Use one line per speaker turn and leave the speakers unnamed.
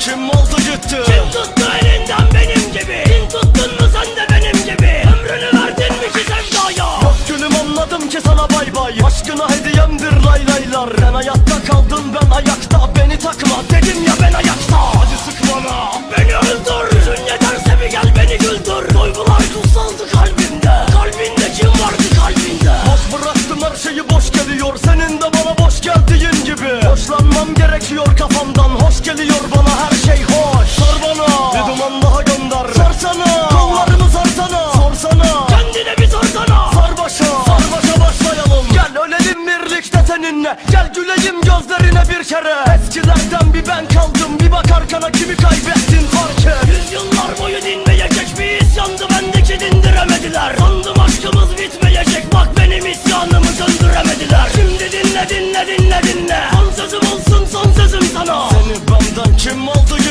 kim oldu gitti?
Kim tuttu elinden benim gibi? Kim tuttun mu sen de benim gibi? Ömrünü verdin mi ki sevdaya
Yok? Günüm anladım ki sana bay bay. Aşkına hediyemdir lay laylar. Sen hayatta kaldın ben ayakta. Beni takma dedim ya ben ayakta. Hadi sık bana.
Beni öldür. Gücün yeterse bir gel beni güldür. Duygular kutsaldı kalbimde
Gerekiyor kafamdan. Hoş geliyor bana her şey hoş. Sor bana. Bir duman daha gönder. Sorsana Kollarımı sarsana. Sorsana
Kendine bir sorsana
Sar başa. Sar başa başlayalım. Gel ölelim birlikte seninle. Gel güleyim gözlerine bir kere. Eskilerden bir ben kaldım. Bir bak arkana kimi kaybettin kim aldı